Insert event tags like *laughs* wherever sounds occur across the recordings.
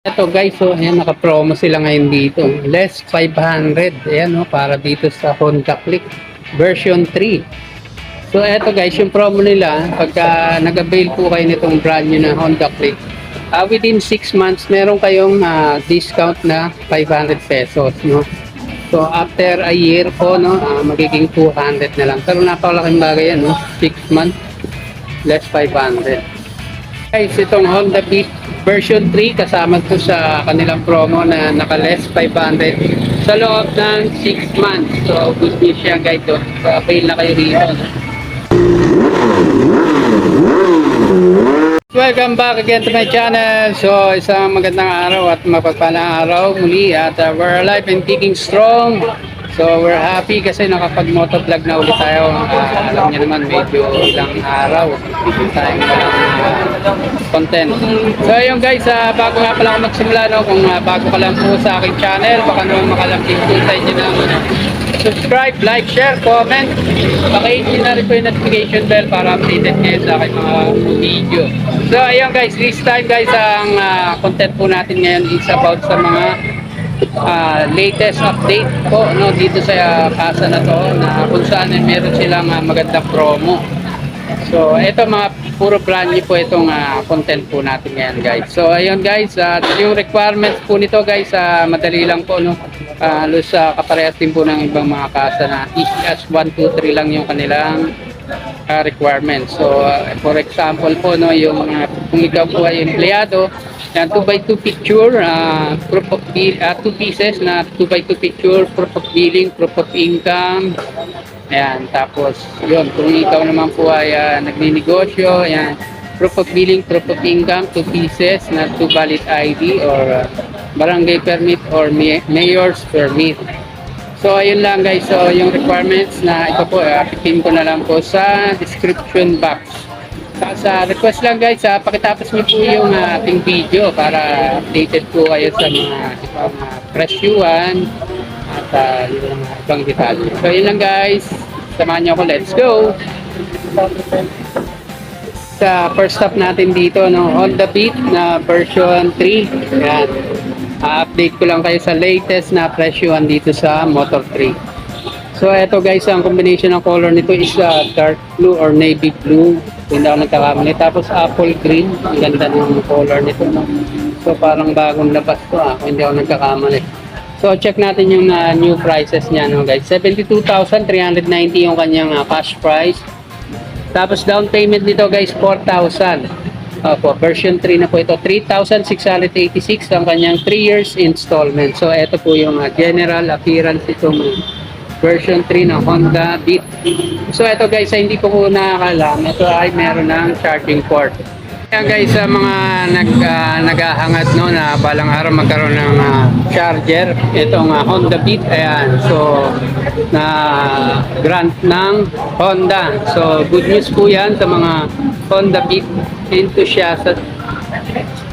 Ito guys, so ayan, naka-promo sila ngayon dito. Less 500. Ayan, no, para dito sa Honda Click version 3. So eto guys, yung promo nila, pagka nag-avail po kayo nitong brand new na Honda Click, ah, within 6 months, meron kayong ah, discount na 500 pesos, no? So after a year po, no, ah, magiging 200 na lang. Pero napakalaking bagay yan, no? 6 months, less 500. Guys, itong Honda Beat version 3 kasama to sa kanilang promo na naka-less 500 sa loob ng 6 months. So, good news siya guys. So, avail na kayo dito. no? Welcome back again to my channel. So, isang magandang araw at mapagpalang araw muli at uh, we're alive and kicking strong. So, we're happy kasi nakapag-motovlog na ulit tayo. Ah, alam niyo naman, medyo ilang araw. Hindi tayo walang ah, content. So, ayun guys, ah, bago nga pala ako magsimula, no, kung ah, bago ka lang po sa aking channel, baka naman makalapit po sa inyo ano, subscribe, like, share, comment. Paki-hit na rin po yung notification bell para updated kayo sa aking mga video. So, ayun guys, this time guys, ang ah, content po natin ngayon is about sa mga ah, latest update po no dito sa ah, kasa na to na kung saan ay meron silang ah, magandang promo. So, ito mga puro brand new po itong ah, content po natin ngayon guys. So, ayun guys, at yung requirements po nito guys, ah, madali lang po no. Uh, halos sa kaparehas din po ng ibang mga kasa na ECS 1, 2, 3 lang yung kanilang uh, requirements. So, uh, for example po, no, yung uh, kung ikaw po ay empleyado, yan, 2 by 2 picture, uh, proof of uh, 2 pieces na 2 by 2 picture, proof of billing, proof of income, Ayan, tapos yun, kung ikaw naman po ay uh, nagninegosyo, ayan, proof of billing, proof of income, 2 pieces na 2 valid ID or uh, barangay permit or ma- mayor's permit. So, ayun lang guys. So, yung requirements na ito po, uh, pipin ko na lang po sa description box. Sa, sa request lang guys, uh, pakitapos niyo po yung uh, ating video para updated po kayo sa mga ibang uh, presyuhan at uh, yung mga ibang detalye. So, yun lang guys. Samahan niyo ako. Let's go! Sa first stop natin dito, no, Honda Beat na version 3. Yan. Update ko lang kayo sa latest na presyuhan dito sa Motor 3. So, eto guys, ang combination ng color nito is uh, dark blue or navy blue. Hindi ako nagkakamali. Tapos apple green. Ang ganda ng color nito. No? So, parang bagong labas to ah. Hindi ako nagkakamali. So, check natin yung uh, new prices niya, no guys. 72,390 yung kanyang uh, cash price. Tapos down payment nito guys, 4,000. Opo, version 3 na po ito. 3,686 ang kanyang 3 years installment. So, ito po yung uh, general appearance itong uh, version 3 ng Honda Beat. So, ito guys, hindi ko po nakakalam. Ito ay meron ng charging port. Kaya guys, sa mga nag, ah, naghahangat no, na balang araw magkaroon ng ah, charger, itong ah, Honda Beat, ayan, so, na grant ng Honda. So, good news po yan sa mga Honda Beat enthusiast,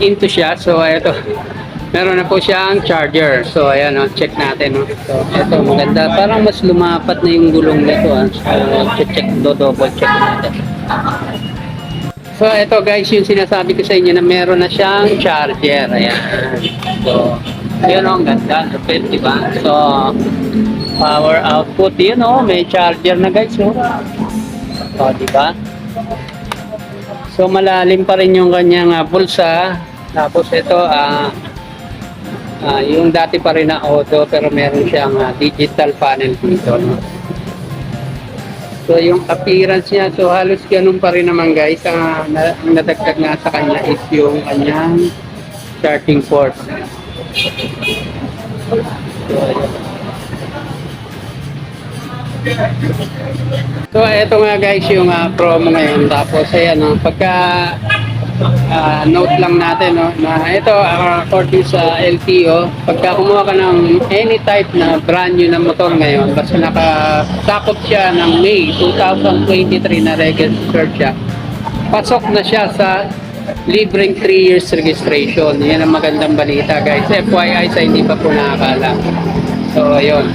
enthusiast. So, ito, *laughs* meron na po siyang charger. So, ayan, oh, check natin. Oh. So, ito, maganda. Parang mas lumapat na yung gulong nito. Ah. So, check, do double check natin. So, ito guys, yung sinasabi ko sa inyo na meron na siyang charger. Ayan. So, yun oh, ang ganda. Lupit, di ba? So, power output. Yun oh, may charger na guys. Oh. So, di ba? So, malalim pa rin yung kanyang uh, bulsa. Tapos ito, ah, ah, yung dati pa rin na auto, pero meron siyang ah, digital panel dito. No? So yung appearance niya, so halos ganun pa rin naman guys. Ang, na, ang nadagdag nga sa kanya is yung kanyang charging port. So. So eto nga guys yung ah, promo ngayon. Tapos ayan, no, pagka ah, note lang natin no, na ito ah, according sa LTO, pagka kumuha ka ng any type na brand new na motor ngayon, basta nakasakop siya ng May 2023 na registered siya, pasok na siya sa libreng 3 years registration. Yan ang magandang balita guys. FYI sa hindi pa po nakakala. So ayun.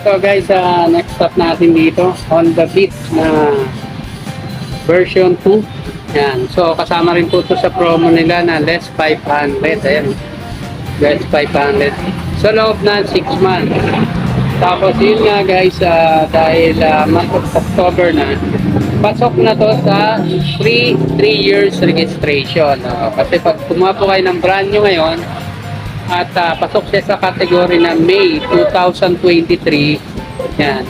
So guys, ah, next stop natin dito, Honda Beat na version 2. Yan. So, kasama rin po ito sa promo nila na less 500. Ayan. Less 500. Sa loob na 6 months. Tapos yun nga guys, ah, dahil ah, month of October na, pasok na to sa 3 3 years registration. no? kasi pag kumuha po kayo ng brand nyo ngayon, at ah, pasok siya sa category na May 2023, yan.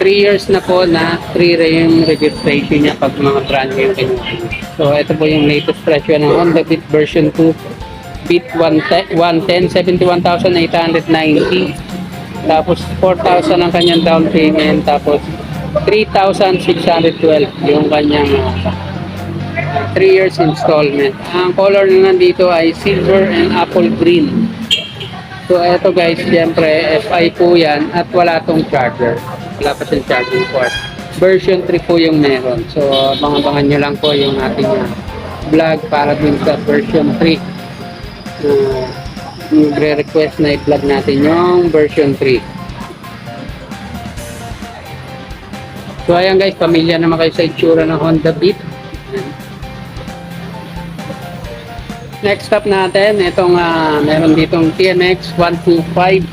3 years na po na free yung registration niya pag mga brand new kinuha. So ito po yung latest presyo ng Honda Beat version 2 Beat 110, 110 71,890 tapos 4,000 ang kanyang down payment. Tapos 3,612 yung kanyang 3 years installment. Ang color na nandito ay silver and apple green so eto guys syempre FI po yan at wala tong charger wala pa siyang charging port version 3 po yung meron so abangan nyo lang po yung ating uh, vlog para dun sa version 3 uh, nagre-request na i-vlog natin yung version 3. So ayan guys, pamilya naman kayo sa itsura ng Honda Beat. Next up natin, itong ah, meron ditong TNX 125.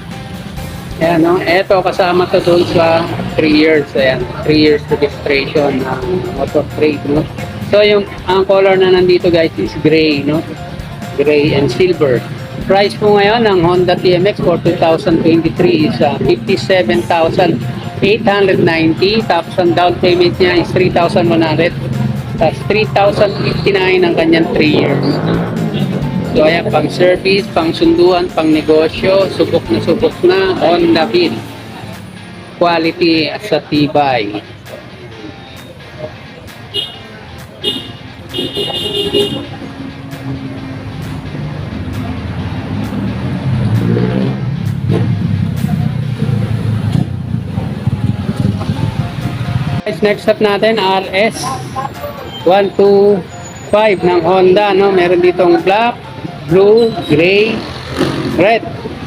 Ayan, no? Ito kasama to doon sa 3 years. Ayan, 3 years registration ng motor trade, no? So yung ang color na nandito guys is gray, no? Gray and silver. Price po ngayon ng Honda TMX for 2023 is uh, 57,890. Tapos ang down payment niya is 3,100. Tapos 3,059 ang kanyang 3 years. So pang service, pang sunduan, pang negosyo, subok na subok na, Honda Beat. Quality at sa tibay. Guys, next up natin, RS 125 ng Honda, no? Meron ditong black, blue, gray, red.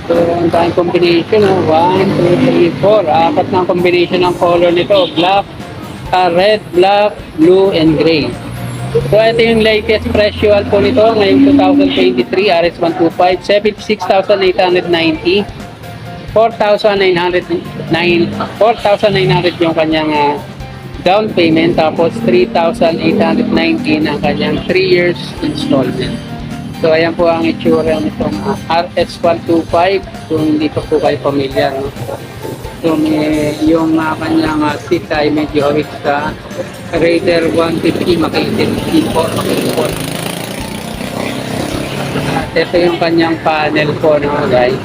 So, ang tayong combination, no? 1, 2, 3, 4. Apat na combination ng color nito. Black, ah, red, black, blue, and gray. So, ito yung latest presyo po nito ngayong 2023, RS 125, 76,890. 4,900 4,900 yung kanyang ah, down payment tapos 3,819 ang kanyang 3 years installment. So ayan po ang itsura nitong ah, RS125 kung hindi po kayo pamilyar. No? So may, yung uh, kanyang uh, seat ay medyo hawik sa Raider 150 makitin po. Makitin At ito yung kanyang panel po no guys.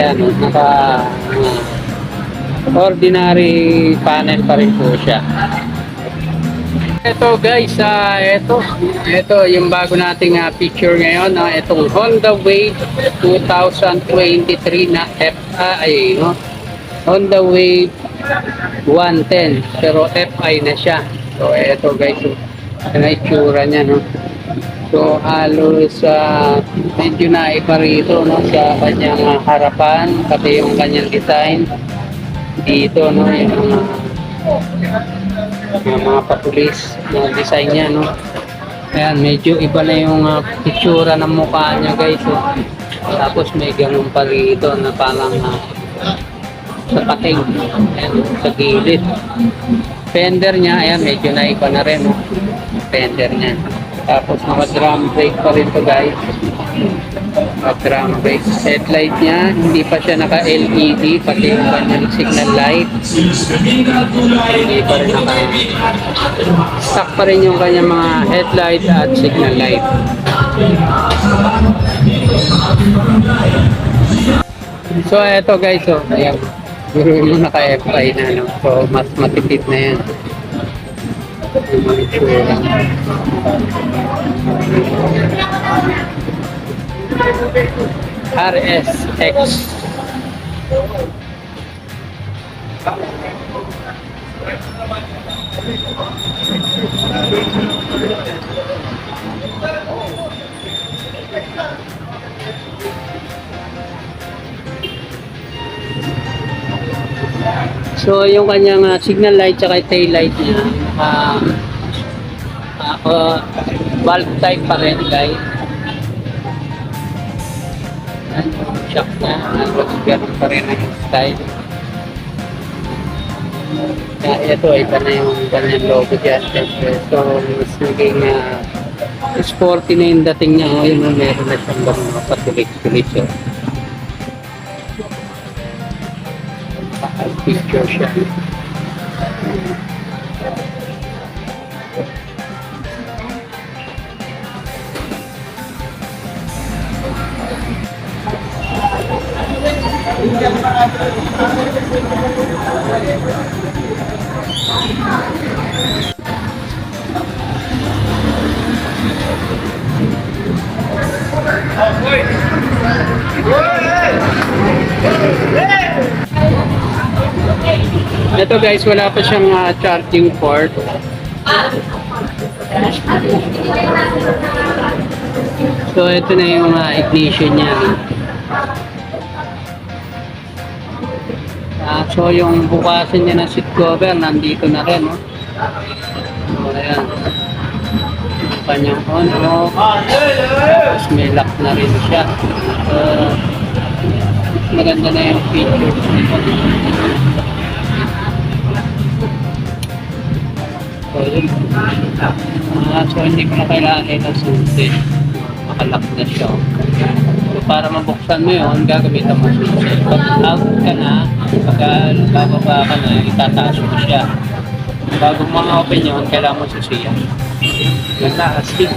Ayan, no, naka ordinary panel pa rin po siya. Ito guys, ah ito, ito yung bago nating ah, picture ngayon, na itong Honda Wave 2023 na FI, no? Honda Wave 110, pero FI na siya. So ito guys, so, yan ang itsura niya, no? So halos uh, medyo naiba rito no sa kanyang ah, harapan pati yung kanyang design dito no yung mga yung mga patulis na design niya no. Ayan, medyo iba na yung uh, itsura ng mukha niya guys. Oh. Tapos may ganun pa rito na parang uh, sa pating. Ayan, sa gilid. Fender niya, ayan, medyo naiba na rin. Oh. Fender niya. Tapos mga drum brake pa rin to guys. Mga drum brake. Headlight niya, hindi pa siya naka-LED, pati yung kanyang signal light. Hindi pa rin naka stock pa rin yung kanyang mga headlight at signal light. So eto guys, so ayan. Guru mo naka-FI na no. So mas matipid na yan. Yung mga itsura. RSX So, yung kanyang ah, signal light tsaka tail light niya, uh, uh, valve type pa rin, guys. Shock niya. Ganun pa rin ang style. Kaya ito, iba na yung kanyang logo dyan. Siyempre, so, mas naging ah, sporty na yung dating niya. Oh, yun, meron na siyang ganun mga patulik-tulik. So, picture siya. Ito guys, wala pa siyang ah, charging port. So ito na yung ah, ignition niya. So yung bukasan niya ng seat cover nandito na rin, no? So ayan. Yung Kanyang on off. Tapos may lock na rin siya. So, maganda na yung features nito. So, yun. Ah, so, hindi ko na kailangan ito susi. Makalock na siya. Para mabuksan mo yun, gagamitan mo susi. Pag out ka na, pag ah, bababa ka na, itataas mo siya. Bago mo ma-open yun, kailangan mo susiyan. Yan na, astig.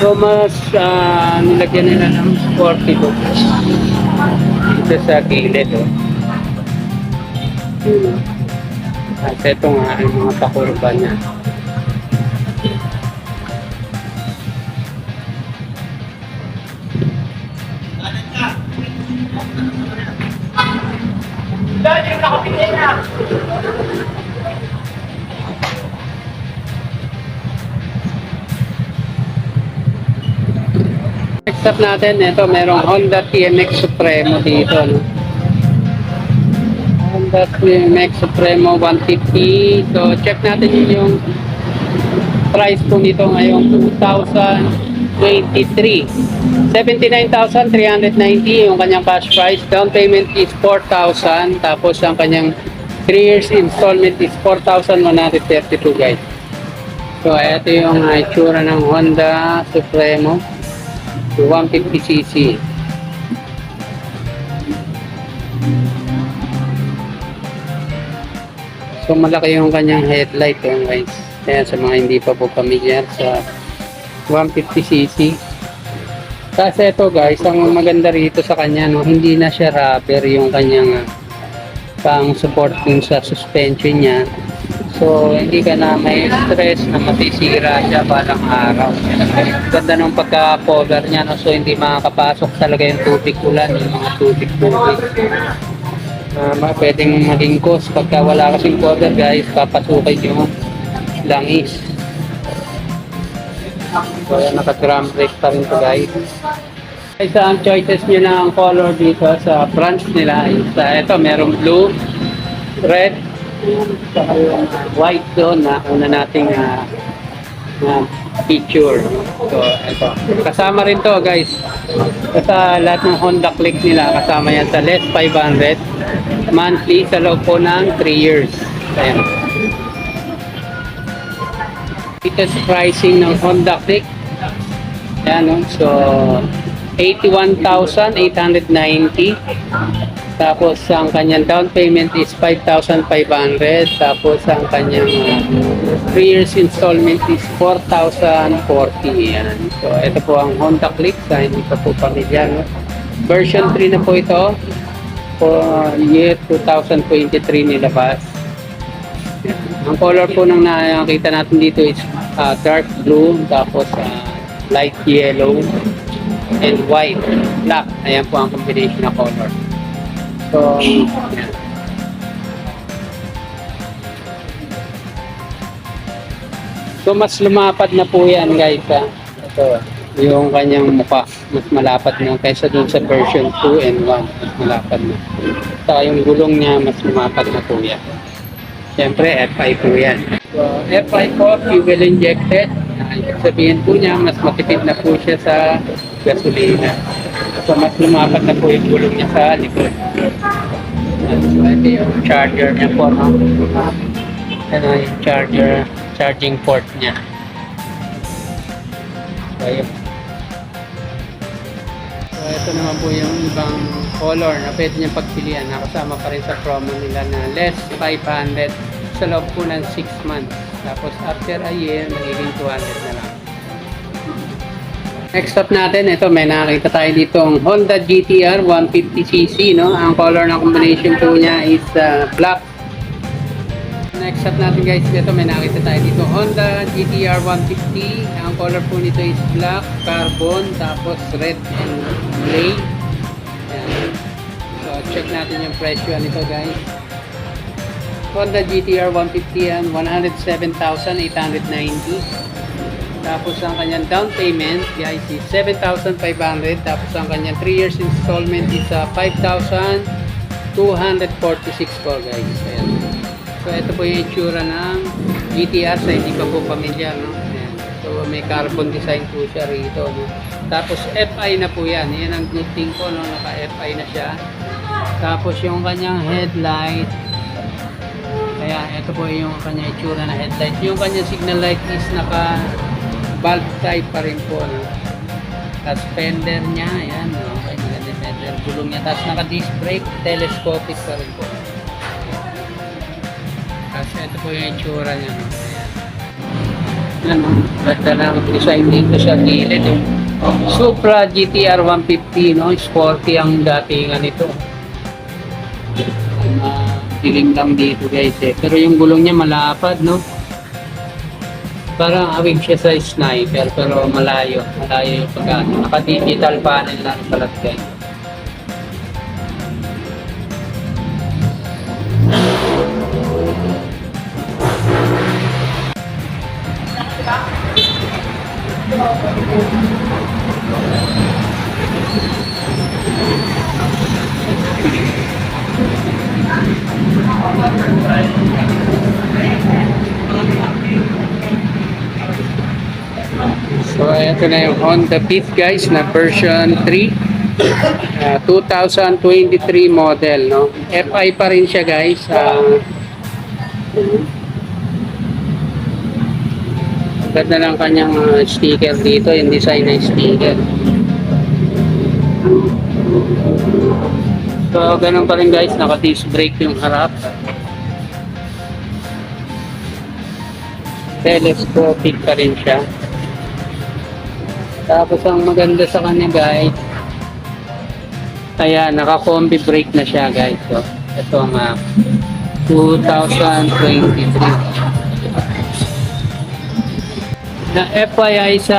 So mas ah, nilagyan nila ng sporty looks dito sa gilid oh. At ito nga ang mga pakurba niya. Next up natin, ito merong Honda TMX Supremo dito. No? Honda TMX Supremo 150. So check natin yung price po nito ngayong 2023. 79,390 yung kanyang cash price. Down payment is 4,000. Tapos ang kanyang 3 years installment is 4,132 guys. So ito yung uh, itsura ng Honda Supremo. 150cc. So malaki yung kanyang headlight yung guys. Kaya sa mga hindi pa po familiar sa 150cc. Kasi ito guys, ang maganda rito sa kanya, no, hindi na siya rubber yung kanyang ah, pang support dun sa suspension niya. So, hindi ka na may stress na masisira siya balang araw. Ganda ng pagka-cover niya, no? so hindi makakapasok talaga yung tubig ulan, yung mga tubig-tubig. Uh, pwedeng maging cause pagka wala kasing cover guys, papasukin yung langis. So, yan, naka-drum brake pa rin to guys. Guys, ang choices nyo ng color dito sa branch nila is, uh, ito, merong blue, red, white doon na una nating ah, na picture. So, ito. Kasama rin to guys. Sa lahat ng Honda Click nila, kasama yan sa less 500 monthly sa loob po ng 3 years. Ayan. Latest pricing ng Honda Click. Ayan, no? So, 81,890. Tapos ang kanyang down payment is 5,500. Tapos ang kanyang 3 years installment is 4,040. Yan. So ito po ang Honda Click sa hindi pa po pamilya. No? Version 3 na po ito. For year 2023 nilabas. Ang color po ng nakita natin dito is ah, dark blue. Tapos ah, light yellow and white. Black. Ayan po ang combination na color. So, So mas lumapad na po yan guys ha. Ito, yung kanyang mukha. Mas malapad na kaysa dun sa version 2 and 1. Mas malapad na. Saka yung gulong niya mas lumapad na po yan. Siyempre F5 po yan. So F5 po, fuel injected. Uh, ibig sabihin po niya mas matipid na po siya sa gasolina. So, mas lumapad na po yung gulong niya sa likod. So, ito yung charger niya po, no? Ano yung charger, charging port niya. So, ayun. So, ito naman po yung ibang color na pwede niyang pagpilian. Nakasama pa rin sa promo nila na less 500 sa loob po ng 6 months. Tapos after a year, magiging 200 na. Next up natin, ito may nakita tayo dito ang Honda GTR 150cc. No? Ang color ng combination po niya is uh, black. Next up natin guys, ito may nakita tayo dito Honda GTR 150. Ang color po nito is black, carbon, tapos red and gray. Ayan. So check natin yung presyo nito guys. Honda GTR 150 yan, 107,890. Tapos ang kanyang down payment, guys, is 7,500. Tapos ang kanyang 3 years installment is uh, 5,246 po, guys. Ayan. So, ito po yung itsura ng GTR sa hindi pa po pamilyar, no? Ayan. So, may carbon design po siya rito, no? Tapos, FI na po yan. Yan ang good thing po, no? Naka-FI na siya. Tapos, yung kanyang headlight, kaya ito po yung kanya itsura na headlight. Yung kanya signal light is naka bulb type pa rin po. Tapos fender niya, ayan. Okay, maganda fender. Gulong niya. Tapos naka disc brake, telescopic pa rin po. Tapos ito po yung itsura niya. No? Ayan. Ganda lang design dito sa gilid. Eh. Supra GTR 150, no? Sporty ang datingan nito. Uh, dilim lang dito guys eh. Pero yung gulong niya malapad, no? Parang awig siya sa sniper pero malayo. Malayo yung pag Naka-digital panel lang pala guys. Ito na yung Honda Beat guys na version 3. Uh, 2023 model, no? FI pa rin siya guys. Uh, ganda lang kanyang uh, sticker dito, yung design ng sticker. So, ganun pa rin guys, naka-disc brake yung harap. Telescopic pa rin siya. Tapos ang maganda sa kanya guys, ayan, naka-combi brake na siya guys. So, ito ang uh, 2023. Na FYI sa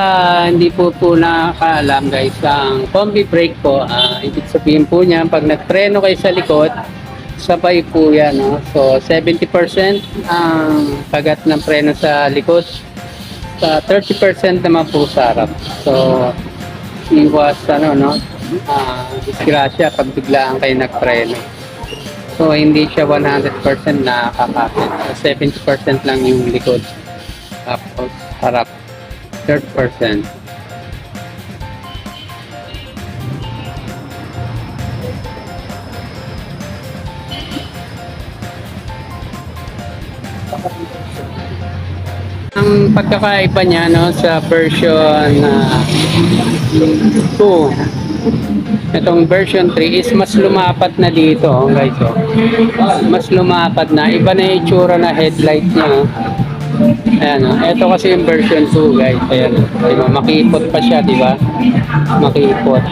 hindi po po nakakaalam guys, ang combi brake po, ah, ibig sabihin po niya, pag nagpreno kayo sa likod, sabay po yan. No? So, 70% ang pagat ng preno sa likod, sa 30% naman po sa harap. So, iwas ano, no? Ah, disgrasya pag biglaan kayo nagpreno. So, hindi siya 100% nakakakit. 70% lang yung likod. Tapos, harap. 30%. Ang pagkakaiba niya no sa version uh, 2 itong version 3 is mas lumapat na dito oh, guys oh. mas lumapat na iba na yung itsura na headlight niya oh. Ayan, oh. ito kasi yung version 2 guys. Ayan, diba? makipot pa siya, di ba? Makipot.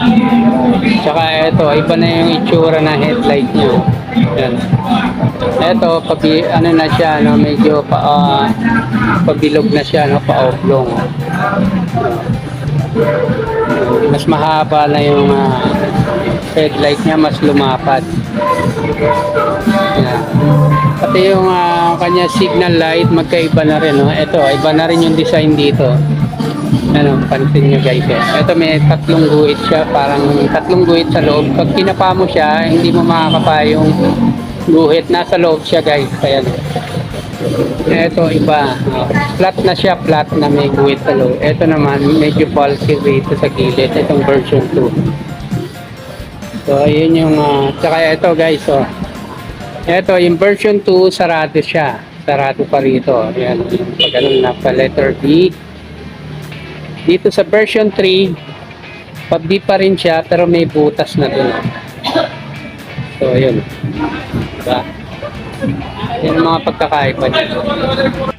Tsaka ito, iba na yung itsura na headlight niya. Ayan. Ito, pabi, ano na siya, no, medyo pa, ah, pabilog na siya, no, pa-oblong. Mas mahaba na yung ah, headlight niya, mas lumapad. Pati yung ah, kanya signal light, magkaiba na rin. No? Ito, iba na rin yung design dito. Ano, pansin nyo guys. Eh. Ito may tatlong guhit siya, parang tatlong guhit sa loob. Pag pinapa mo siya, hindi mo makakapa yung guhit. Nasa loob siya guys. Kaya ito iba. Flat na siya, flat na may guhit sa loob. Ito naman, medyo bulky dito sa gilid. Itong version 2. So, yun yung, uh, tsaka ito guys, oh. Ito, yung version 2, sarado siya. Sarado pa rito. Ayan, pag ganun na pa letter B. Dito sa version 3, pag B pa rin siya, pero may butas na dun. So, yun. Diba? Yan mga pagkakaiba niya.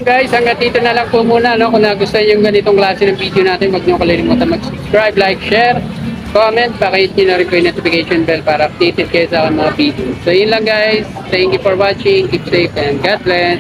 Guys, hanggang dito na lang po muna. No? Kung nagustuhan yung ganitong klase ng video natin, huwag niyo kalimutan mag-subscribe, like, share, comment, pakihit nyo na rin po yung notification bell para updated kayo sa mga video. So, yun lang guys. Thank you for watching. Keep safe and God bless.